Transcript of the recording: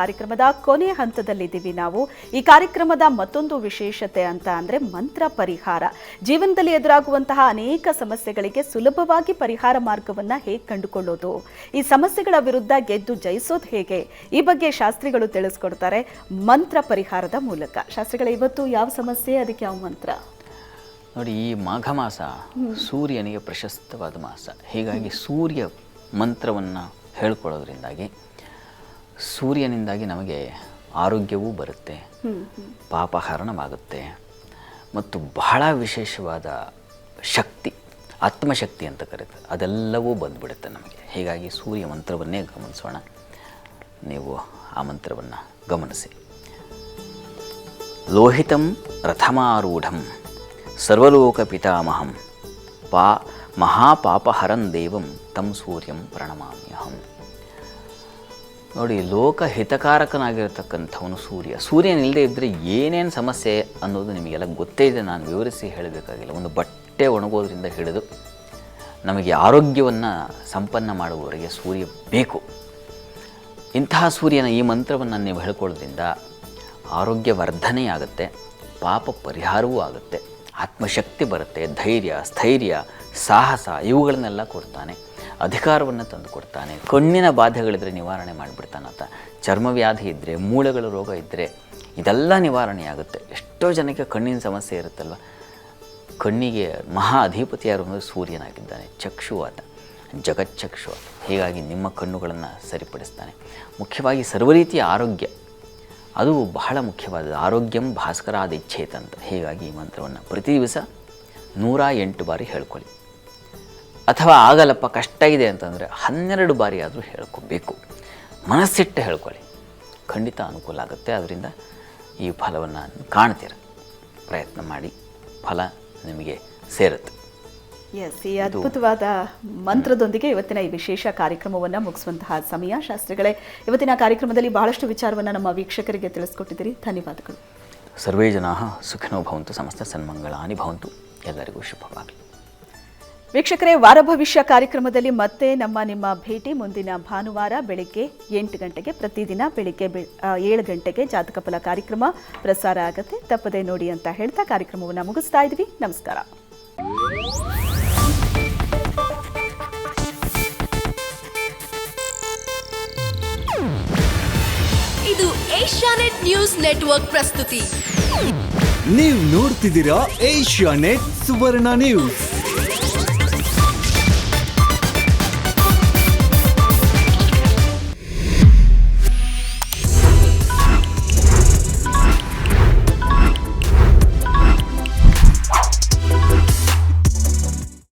ಕಾರ್ಯಕ್ರಮದ ಕೊನೆ ಹಂತದಲ್ಲಿದ್ದೀವಿ ನಾವು. ಈ ಕಾರ್ಯಕ್ರಮದ ಮತ್ತೊಂದು ವಿಶೇಷತೆ ಅಂತ ಅಂದ್ರೆ ಮಂತ್ರ ಪರಿಹಾರ. ಜೀವನದಲ್ಲಿ ಎದುರಾಗುವಂತಹ ಅನೇಕ ಸಮಸ್ಯೆಗಳಿಗೆ ಸುಲಭವಾಗಿ ಪರಿಹಾರ ಮಾರ್ಗವನ್ನ ಹೇಗೆ ಕಂಡುಕೊಳ್ಳೋದು? ಈ ಸಮಸ್ಯೆಗಳ ವಿರುದ್ಧ ಗೆದ್ದು ಜಯಿಸೋದು ಹೇಗೆ? ಈ ಬಗ್ಗೆ ಶಾಸ್ತ್ರಿಗಳು ತಿಳಿಸ್ಕೊಡ್ತಾರೆ ಮಂತ್ರ ಪರಿಹಾರದ ಮೂಲಕ. ಶಾಸ್ತ್ರಿಗಳ ಇವತ್ತು ಯಾವ ಸಮಸ್ಯೆ? ಅದಕ್ಕೆ ಯಾವ ಮಂತ್ರ? ನೋಡಿ ಈ ಮಾಘ ಮಾಸ ಸೂರ್ಯನಿಗೆ ಪ್ರಶಸ್ತವಾದ ಮಾಸ. ಹೀಗಾಗಿ ಸೂರ್ಯ ಮಂತ್ರವನ್ನು ಹೇಳ್ಕೊಳ್ಳೋದ್ರಿಂದಾಗಿ ಸೂರ್ಯನಿಂದಾಗಿ ನಮಗೆ ಆರೋಗ್ಯವೂ ಬರುತ್ತೆ ಪಾಪಹರಣವಾಗುತ್ತೆ ಮತ್ತು ಬಹಳ ವಿಶೇಷವಾದ ಶಕ್ತಿ ಆತ್ಮಶಕ್ತಿ ಅಂತ ಕರೀತಾರೆ ಅದೆಲ್ಲವೂ ಬಂದುಬಿಡುತ್ತೆ ನಮಗೆ. ಹೀಗಾಗಿ ಸೂರ್ಯ ಮಂತ್ರವನ್ನೇ ಗಮನಿಸೋಣ. ನೀವು ಆ ಮಂತ್ರವನ್ನು ಗಮನಿಸಿ. ಲೋಹಿತಂ ರಥಮಾರೂಢಂ ಸರ್ವಲೋಕ ಪಿತಾಮಹಂ ಪಾ ಮಹಾಪಾಪಹರಂ ದೇವಂ ತಂ ಸೂರ್ಯಂ ಪ್ರಣಮಾಮ್ಯಹಂ. ನೋಡಿ ಲೋಕ ಹಿತಕಾರಕನಾಗಿರ್ತಕ್ಕಂಥವನು ಸೂರ್ಯ ಸೂರ್ಯನಿಲ್ಲದೆ ಇದ್ದರೆ ಏನೇನು ಸಮಸ್ಯೆ ಅನ್ನೋದು ನಿಮಗೆಲ್ಲ ಗೊತ್ತೇ ಇದೆ. ನಾನು ವಿವರಿಸಿ ಹೇಳಬೇಕಾಗಿಲ್ಲ. ಒಂದು ಬಟ್ಟೆ ಒಣಗೋದ್ರಿಂದ ಹಿಡಿದು ನಮಗೆ ಆರೋಗ್ಯವನ್ನು ಸಂಪನ್ನ ಮಾಡುವವರಿಗೆ ಸೂರ್ಯ ಬೇಕು. ಇಂತಹ ಸೂರ್ಯನ ಈ ಮಂತ್ರವನ್ನು ನೀವು ಹೇಳ್ಕೊಳ್ಳೋದ್ರಿಂದ ಆರೋಗ್ಯ ವರ್ಧನೆಯಾಗುತ್ತೆ ಪಾಪ ಪರಿಹಾರವೂ ಆಗುತ್ತೆ, ಆತ್ಮಶಕ್ತಿ ಬರುತ್ತೆ, ಧೈರ್ಯ, ಸ್ಥೈರ್ಯ, ಸಾಹಸ ಇವುಗಳನ್ನೆಲ್ಲ ಕೊಡ್ತಾನೆ. ಅಧಿಕಾರವನ್ನು ತಂದು ಕೊಡ್ತಾನೆ. ಕಣ್ಣಿನ ಬಾಧೆಗಳಿದ್ರೆ ನಿವಾರಣೆ ಮಾಡಿಬಿಡ್ತಾನಂತ ಚರ್ಮವ್ಯಾಧಿ ಇದ್ದರೆ ಮೂಳೆಗಳ ರೋಗ ಇದ್ದರೆ ಇದೆಲ್ಲ ನಿವಾರಣೆಯಾಗುತ್ತೆ. ಎಷ್ಟೋ ಜನಕ್ಕೆ ಕಣ್ಣಿನ ಸಮಸ್ಯೆ ಇರುತ್ತಲ್ವ? ಕಣ್ಣಿಗೆ ಮಹಾ ಅಧಿಪತಿ ಯಾರು ಅಂದರೆ ಸೂರ್ಯನಾಗಿದ್ದಾನೆ. ಚಕ್ಷುವಾತ ಜಗಚ್ಚಕ್ಷು ಹೀಗಾಗಿ ನಿಮ್ಮ ಕಣ್ಣುಗಳನ್ನು ಸರಿಪಡಿಸ್ತಾನೆ. ಮುಖ್ಯವಾಗಿ ಸರ್ವ ರೀತಿಯ ಆರೋಗ್ಯ. ಅದು ಬಹಳ ಮುಖ್ಯವಾದದ್ದು. ಆರೋಗ್ಯಂ ಭಾಸ್ಕರಾದ ಆದ ಇಚ್ಛೇತಂತ ಹೀಗಾಗಿ ಈ ಮಂತ್ರವನ್ನು ಪ್ರತಿ ದಿವಸ ನೂರ ಎಂಟು ಬಾರಿ ಹೇಳ್ಕೊಳ್ಳಿ. ಅಥವಾ ಆಗಲ್ಲಪ್ಪ ಕಷ್ಟ ಇದೆ ಅಂತಂದರೆ ಹನ್ನೆರಡು ಬಾರಿ ಆದರೂ ಹೇಳ್ಕೋಬೇಕು. ಮನಸ್ಸಿಟ್ಟು ಹೇಳ್ಕೊಳ್ಳಿ. ಖಂಡಿತ ಅನುಕೂಲ ಆಗುತ್ತೆ. ಅದರಿಂದ ಈ ಫಲವನ್ನು ಕಾಣ್ತೀರ. ಪ್ರಯತ್ನ ಮಾಡಿ. ಫಲ ನಿಮಗೆ ಸೇರುತ್ತೆ. ಎಸ್ ಈ ಅದ್ಭುತವಾದ ಮಂತ್ರದೊಂದಿಗೆ ಇವತ್ತಿನ ಈ ವಿಶೇಷ ಕಾರ್ಯಕ್ರಮವನ್ನು ಮುಗಿಸುವಂತಹ ಸಮಯ. ಶಾಸ್ತ್ರಿಗಳೇ ಇವತ್ತಿನ ಕಾರ್ಯಕ್ರಮದಲ್ಲಿ ಬಹಳಷ್ಟು ವಿಚಾರವನ್ನು ನಮ್ಮ ವೀಕ್ಷಕರಿಗೆ ತಿಳಿಸ್ಕೊಟ್ಟಿದ್ದೀರಿ. ಧನ್ಯವಾದಗಳು. ಸರ್ವೇ ಜನಾ ಸುಖಿನೋ ಭವಂತು ಸಮಸ್ತ ಸನ್ಮಂಗಳಾನಿ ಭವಂತು. ಎಲ್ಲರಿಗೂ ಶುಭವಾಗಲಿ. ವೀಕ್ಷಕರೇ ವಾರ ಭವಿಷ್ಯ ಕಾರ್ಯಕ್ರಮದಲ್ಲಿ ಮತ್ತೆ ನಮ್ಮ ನಿಮ್ಮ ಭೇಟಿ. ಮುಂದಿನ ಭಾನುವಾರ ಬೆಳಿಗ್ಗೆ ಎಂಟು ಗಂಟೆಗೆ ಪ್ರತಿದಿನ ಬೆಳಿಗ್ಗೆ ಬೆ- ಏಳು ಗಂಟೆಗೆ ಜಾತಕ ಫಲ ಕಾರ್ಯಕ್ರಮ ಪ್ರಸಾರ ಆಗುತ್ತೆ. ತಪ್ಪದೆ ನೋಡಿ ಅಂತ ಹೇಳ್ತಾ ಕಾರ್ಯಕ್ರಮವನ್ನು ಮುಗಿಸ್ತಾ ಇದ್ವಿ. ನಮಸ್ಕಾರ. ಇದು ಏಷ್ಯಾನೆಟ್ ನ್ಯೂಸ್ ನೆಟ್ವರ್ಕ್ ಪ್ರಸ್ತುತಿ. ನೀವು ನೋಡ್ತಿದ್ದೀರಾ ಏಷ್ಯಾ ನೆಟ್ ಸುವರ್ಣ ನ್ಯೂಸ್.